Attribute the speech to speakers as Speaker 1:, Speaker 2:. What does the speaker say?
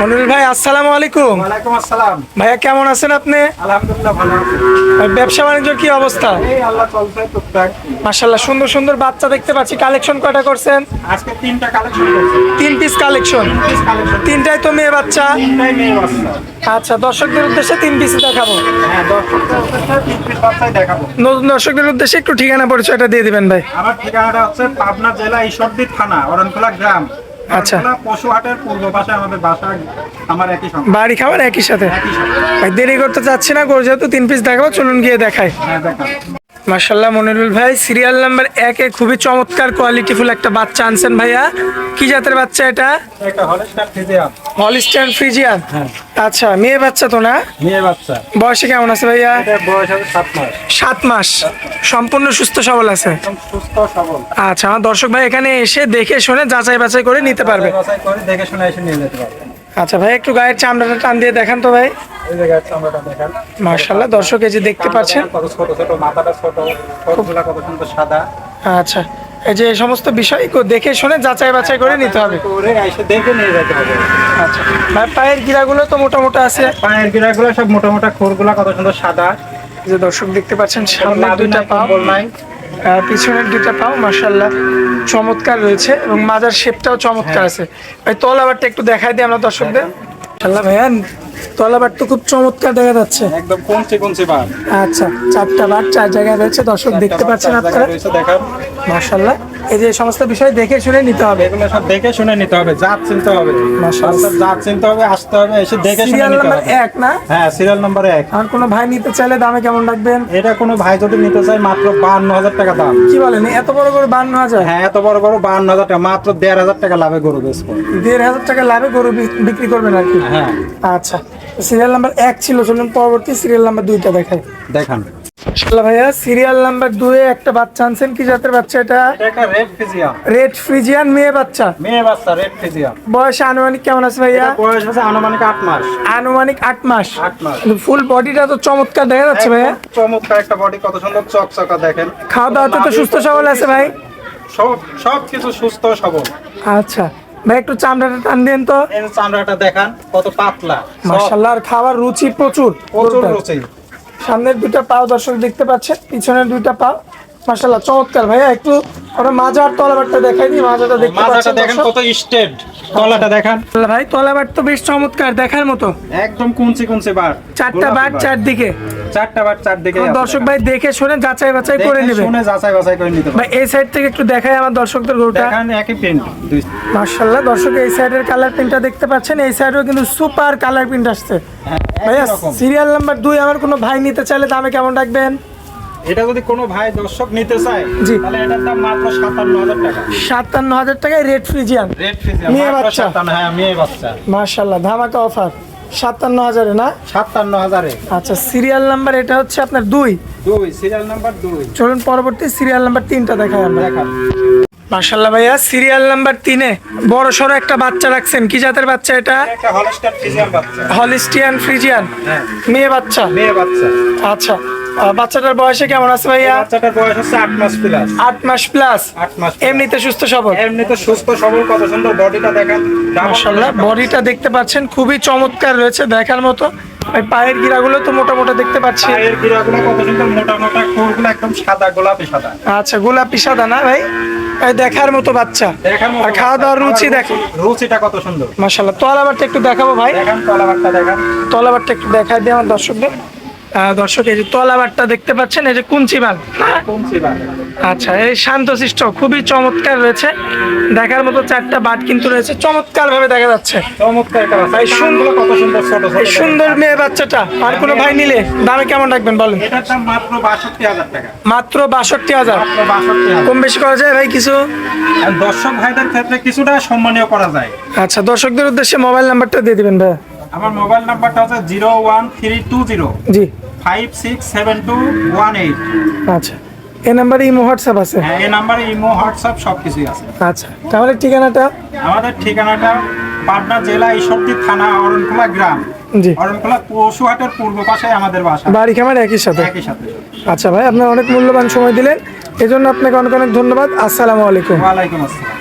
Speaker 1: মনিরুল ভাই আসসালামু আলাইকুম।
Speaker 2: ওয়ালাইকুম আসসালাম।
Speaker 1: ভাইয়া কেমন আছেন আপনি?
Speaker 2: আলহামদুলিল্লাহ ভালো আছি।
Speaker 1: ব্যবসা বাণিজ্যর কি অবস্থা?
Speaker 2: এই আল্লাহ চলছে টুকটাক।
Speaker 1: মাশাল্লাহ সুন্দর সুন্দর বাচ্চা দেখতে পাচ্ছি। কালেকশন কয়টা করছেন?
Speaker 2: আজকে তিনটা কালেকশন
Speaker 1: তিন পিস কালেকশন। তিনটাই তো মেয়ে বাচ্চা।
Speaker 2: তিনটাই মেয়ে বাচ্চা।
Speaker 1: আচ্ছা দর্শকদের উদ্দেশ্যে তিন পিস দেখাবো।
Speaker 2: হ্যাঁ দর্শকদের উদ্দেশ্যে তিন পিস বাচ্চাই দেখাবো।
Speaker 1: নতুন দর্শকদের উদ্দেশ্যে একটু ঠিকানা পরিচয়টা দিয়ে দিবেন ভাই।
Speaker 2: আমার ঠিকানাটা হচ্ছে পাবনা জেলা ঈশ্বরদী থানা অরণখোলা গ্রাম।
Speaker 1: আচ্ছা।
Speaker 2: পশুহাটের পূর্ব পাশে আমাদের বাসা আমার একই সঙ্গে।
Speaker 1: বাড়ি খাবার একই সাথে? দেরি করতে চাচ্ছি না করে যেহেতু তিন পিস দেখাবো চলুন গিয়ে দেখাই।
Speaker 2: হ্যাঁ দেখা
Speaker 1: মার্শাল্লাহ মনিরুল ভাই সিরিয়াল নাম্বার একে খুবই চমৎকার কোয়ালিটিফুল একটা বাচ্চা আনছেন ভাইয়া। কি জাতের বাচ্চা এটা?
Speaker 2: হলস্টার
Speaker 1: ফ্রিজিয়ান আচ্ছা মেয়ে বাচ্চা তো না?
Speaker 2: মেয়ে বাচ্চা।
Speaker 1: বয়সে কেমন আছে ভাইয়া?
Speaker 2: সাত মাস।
Speaker 1: সম্পূর্ণ সুস্থ সবল আছে? আচ্ছা আমার দর্শক ভাই এখানে এসে দেখে শুনে যাচাই বাছাই করে নিতে পারবে।
Speaker 2: দেখে শুনে এসে নিয়ে যেতে পারবে।
Speaker 1: আচ্ছা ভাই একটু গায়ের চামড়াটা টান দিয়ে দেখান তো ভাই। মার্শাল্লাহ দর্শক এই যে দেখতে পাচ্ছেন।
Speaker 2: কত ছোট ছোট মাথাটা ছোট কত সুন্দর সাদা।
Speaker 1: আচ্ছা এই যে এই সমস্ত বিষয় দেখে শুনে যাচাই বাছাই করে নিতে হবে।
Speaker 2: দেখে নিয়ে যেতে হবে।
Speaker 1: আচ্ছা ভাই পায়ের গিরাগুলো তো মোটামুটি আছে।
Speaker 2: পায়ের গিরাগুলো সব মোটা মোটা খোরগুলা কত সুন্দর সাদা।
Speaker 1: যে দর্শক দেখতে পাচ্ছেন সামনে দুইটা
Speaker 2: পা নাই।
Speaker 1: পিছনের দুইটা পাও মার্শাল্লাহ চমৎকার রয়েছে এবং মাজার শেপটাও চমৎকার
Speaker 2: হ্যাঁ।
Speaker 1: আছে। ভাই তলাবারটা একটু দেখাই দিই আমরা দর্শকদের। মার্শাল্লাহ ভাইয়া তলাবার তো খুব চমৎকার দেখা যাচ্ছে।
Speaker 2: একদম কোনছে কোনছে বার।
Speaker 1: আচ্ছা চারটা বার চার জায়গায় রয়েছে দর্শক দেখতে পাচ্ছেন আপনারা। মার্শাল্লাহ এই যে সমস্ত বিষয় দেখে শুনে নিতে হবে।
Speaker 2: এগুলো সব দেখে শুনে নিতে হবে জাত চিনতে হবে। জাত চিনতে হবে আসতে হবে এসে দেখে শুনে নিতে হবে।
Speaker 1: এক না?
Speaker 2: হ্যাঁ সিরিয়াল নাম্বার এক।
Speaker 1: আর কোনো ভাই নিতে চাইলে দামে কেমন রাখবেন?
Speaker 2: এটা কোনো ভাই যদি নিতে চায় মাত্র বান্ন হাজার টাকা দাম।
Speaker 1: কি বলেন এত বড় করে বান্ন হাজার?
Speaker 2: হ্যাঁ এত বড় বড় বান্ন হাজার টাকা মাত্র দেড় হাজার টাকা লাভে গরু বেচবো।
Speaker 1: দেড় হাজার টাকা লাভে গরু বিক্রি করবেন আর কি?
Speaker 2: হ্যাঁ।
Speaker 1: আচ্ছা সিরিয়াল নাম্বার এক ছিল চলুন পরবর্তী সিরিয়াল নাম্বার দুইটা দেখাই।
Speaker 2: দেখান।
Speaker 1: ভাইয়া সিরিয়াল নাম্বার দুয়ে একটা বাচ্চা আনছেন। কি জাতের বাচ্চা এটা?
Speaker 2: রেড
Speaker 1: ফ্রিজিয়ান মেয়ে বাচ্চা।
Speaker 2: মেয়ে বাচ্চা রেড ফিজিয়াম
Speaker 1: বয়স আনুমানিক কেমন আছে ভাইয়া?
Speaker 2: বয়স হচ্ছে আনুমানিক আট মাস।
Speaker 1: আনুমানিক আট মাস।
Speaker 2: আট মাস।
Speaker 1: ফুল বডিটা তো চমৎকার দেখা যাচ্ছে ভাইয়া।
Speaker 2: চমৎকার একটা বডি কত সুন্দর চকচকা দেখেন।
Speaker 1: খাওয়া দাওয়াতে তো সুস্থ সবল আছে ভাই।
Speaker 2: সব সব কিছু সুস্থ সবল।
Speaker 1: আচ্ছা ভাই একটু চামড়াটা টান দেন তো।
Speaker 2: চামড়াটা দেখান কত পাতলা।
Speaker 1: মাশাআল্লাহ আর খাবার রুচি প্রচুর।
Speaker 2: প্রচুর রুচি।
Speaker 1: সামনের দুইটা পাও দর্শক দেখতে পাচ্ছেন পিছনের দুইটা পাও। মাসাল্লাহ চমৎকার ভাইয়া একটু আমরা মাজার তলাবারটা দেখাই দিই মাজাটা দেখতে পাচ্ছেন
Speaker 2: দেখেন কত স্টেট। তলাটা দেখান।
Speaker 1: ভাই তলাবার তো বেশ চমৎকার দেখার মতো।
Speaker 2: একদম কুঞ্চি কুঞ্চি বার।
Speaker 1: চারটা বার চারদিকে।
Speaker 2: চারটা বার চারদিকে।
Speaker 1: দর্শক ভাই দেখে শুনে যাচাই বাছাই করে নেবে।
Speaker 2: শুনে যাচাই বাছাই করে নিতে
Speaker 1: ভাই এই সাইড থেকে একটু দেখাই আমার দর্শকদের গরুটা।
Speaker 2: দেখান একই প্রিন্ট
Speaker 1: মার্শাল্লাহ দর্শক এই সাইডের কালার প্রিন্টটা দেখতে পাচ্ছেন। এই সাইডেও কিন্তু সুপার কালার প্রিন্ট আসছে।
Speaker 2: হ্যাঁ,
Speaker 1: ভাইয়া সিরিয়াল নাম্বার দুই আমার কোনো ভাই নিতে চাইলে দামে কেমন রাখবেন?
Speaker 2: এটা যদি কোনো ভাই দর্শক নিতে চায়
Speaker 1: জি।
Speaker 2: তাহলে এটার দাম মাত্র সাতান্ন হাজার টাকা।
Speaker 1: সাতান্ন হাজার টাকায় রেড ফ্রিজিয়ান
Speaker 2: রেড ফিজিয়াম
Speaker 1: মেয়ে বাচ্চা।
Speaker 2: হ্যাঁ মেয়ে বাচ্চা।
Speaker 1: মার্শাল্লাহ ধামাকা অফার সাতান্ন হাজারে না?
Speaker 2: সাতান্ন হাজারে।
Speaker 1: আচ্ছা সিরিয়াল নাম্বার এটা হচ্ছে আপনার দুই।
Speaker 2: দুই সিরিয়াল নাম্বার দুই।
Speaker 1: চলুন পরবর্তী সিরিয়াল নাম্বার তিনটা দেখাই আমরা।
Speaker 2: দেখান।
Speaker 1: মার্শাল্লাহ ভাইয়া সিরিয়াল নাম্বার তিনে বড় সড়ো একটা বাচ্চা রাখছেন। কি জাতের বাচ্চা এটা? হলিস্টিয়ান ফ্রিজিয়ান মেয়ে বাচ্চা।
Speaker 2: মেয়ে বাচ্চা।
Speaker 1: আচ্ছা। বাচ্চাটার বয়সে কেমন আছে ভাইয়া?
Speaker 2: বাচ্চাটার বয়স হচ্ছে আট মাস প্লাস
Speaker 1: আট মাস প্লাস
Speaker 2: মাস
Speaker 1: এমনিতে সুস্থ সবল?
Speaker 2: এমনিতে সুস্থ সবল কত সুন্দর বডিটা দেখেন।
Speaker 1: মার্শাল্লাহ বডিটা দেখতে পাচ্ছেন খুবই চমৎকার রয়েছে দেখার মতো। ওই পায়ের গিরাগুলো তো মোটা মোটা দেখতে পাচ্ছি।
Speaker 2: পায়ের গিরাগুলো কত সুন্দর মোটা মোটা খোরগুলো একদম সাদা গোলাপি সাদা।
Speaker 1: আচ্ছা গোলাপি সাদা না ভাই? দেখার মতো বাচ্চা। আর খাওয়া দাওয়ার রুচি দেখো
Speaker 2: রুচিটা কত সুন্দর।
Speaker 1: মার্শাল্লাহ তলাবারটা একটু দেখাবো ভাই।
Speaker 2: দেখান কলাবারটা দেখান।
Speaker 1: তলাবারটা একটু দেখাই দিই আমার দর্শকদের। দর্শক এই যে তলাবারটা দেখতে পাচ্ছেন এই যে কুঞ্চি মাল আচ্ছা এই শান্তশিষ্ট খুবই চমৎকার রয়েছে। দেখার মতো চারটা বাট কিন্তু রয়েছে। চমৎকার ভাবে দেখা যাচ্ছে
Speaker 2: এই সুন্দর
Speaker 1: মেয়ে বাচ্চাটা। আর কোনো ভাই নিলে দামে কেমন রাখবেন বলেন?
Speaker 2: মাত্র বাষট্টি হাজার
Speaker 1: কম বেশি করা যায় ভাই কিছু?
Speaker 2: দর্শক ভাইদের ক্ষেত্রে কিছুটা সম্মানীয় করা যায়।
Speaker 1: আচ্ছা দর্শকদের উদ্দেশ্যে মোবাইল নাম্বারটা দিয়ে দিবেন ভাই
Speaker 2: আমার মোবাইল নাম্বারটা হচ্ছে zero one three two zero.
Speaker 1: জি।
Speaker 2: Five six seven two one eight
Speaker 1: আচ্ছা। এই নাম্বারে ইমো হোয়াটসঅ্যাপ আছে?
Speaker 2: হ্যাঁ এই নাম্বারে ইমো হোয়াটসঅ্যাপ সব কিছুই আছে।
Speaker 1: আচ্ছা। তাহলে ঠিকানাটা?
Speaker 2: আমাদের ঠিকানাটা পাবনা জেলা ঈশ্বরদী থানা অরণখোলা গ্রাম।
Speaker 1: জি।
Speaker 2: অরণখোলা পশুহাটের পূর্ব পাশে আমাদের বাসা।
Speaker 1: বাড়ি খামার একই সাথে?
Speaker 2: একই সাথে।
Speaker 1: আচ্ছা ভাই আপনার অনেক মূল্যবান সময় দিলেন। এজন্য আপনাকে অনেক অনেক ধন্যবাদ। আসসালামু আলাইকুম।
Speaker 2: ওয়ালাইকুম আসসালাম।